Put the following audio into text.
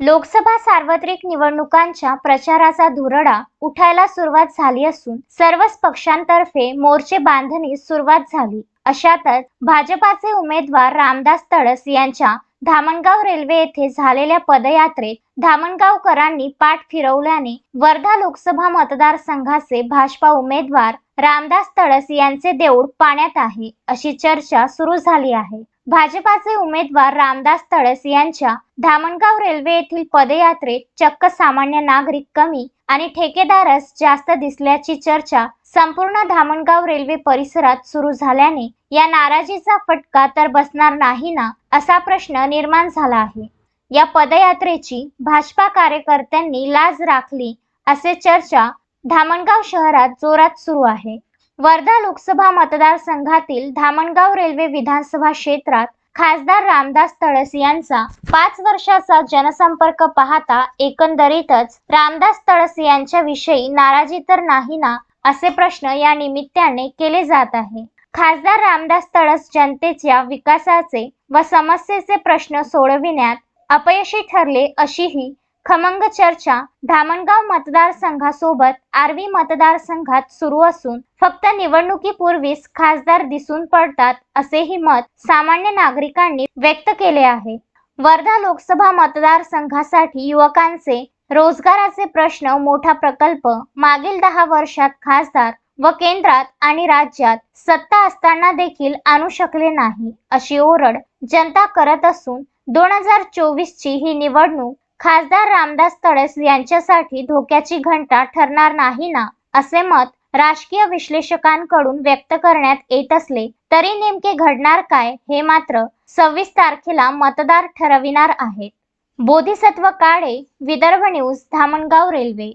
लोकसभा सार्वत्रिक निवडणुकांच्या प्रचाराचा धुरडा उठायला सुरुवात झाली असून सर्वच पक्षांतर्फे मोर्चे बांधणीस सुरुवात झाली. अशातच भाजपाचे उमेदवार रामदास तडस यांच्या धामणगाव रेल्वे येथे झालेल्या पदयात्रेत धामणगावकरांनी पाठ फिरवल्याने वर्धा लोकसभा मतदारसंघाचे भाजपा उमेदवार रामदास तडस यांचे देऊळ पाण्यात आहे अशी चर्चा सुरू झाली आहे. भाजपाचे उमेदवार रामदास तळस यांच्या धामणगाव रेल्वे येथील पदयात्रेत चक्क सामान्य नागरिक कमी आणि ठेकेदारच जास्त दिसल्याची चर्चा संपूर्ण धामणगाव रेल्वे परिसरात सुरू झाल्याने या नाराजीचा फटका तर बसणार नाही ना असा प्रश्न निर्माण झाला आहे. या पदयात्रेची भाजपा कार्यकर्त्यांनी लाज राखली असे चर्चा धामणगाव शहरात जोरात सुरू आहे. वर्धा लोकसभा मतदारसंघातील धामणगाव रेल्वे विधानसभा क्षेत्रात खासदार रामदास तळस यांचा पाच वर्षाचा जनसंपर्क पाहता एकंदरीतच रामदास तळस यांच्याविषयी नाराजी तर नाही ना असे प्रश्न या निमित्ताने केले जात आहे. खासदार रामदास तळस जनतेच्या विकासाचे व समस्येचे प्रश्न सोडविण्यात अपयशी ठरले अशीही खमंग चर्चा धामणगाव मतदारसंघासोबत आर्वी मतदारसंघात सुरू असून फक्त निवडणुकीपूर्वीच खासदार दिसून पडतात असेही मत सामान्य नागरिकांनी व्यक्त केले आहे. वर्धा लोकसभा मतदारसंघासाठी युवकांचे रोजगाराचे प्रश्न मोठा प्रकल्प मागील दहा वर्षात खासदार व केंद्रात आणि राज्यात सत्ता असताना देखील आणू शकले नाही अशी ओरड जनता करत असून दोन हजार चोवीस ची ही निवडणूक खासदार रामदास तडस यांच्यासाठी धोक्याची घंटा ठरणार नाही ना? असे मत राजकीय विश्लेषकांकडून व्यक्त करण्यात येत असले तरी नेमके घडणार काय हे मात्र सव्वीस तारखेला मतदार ठरविणार आहेत. Bodhisatva Kale Vidarbha news Dhamangaon railway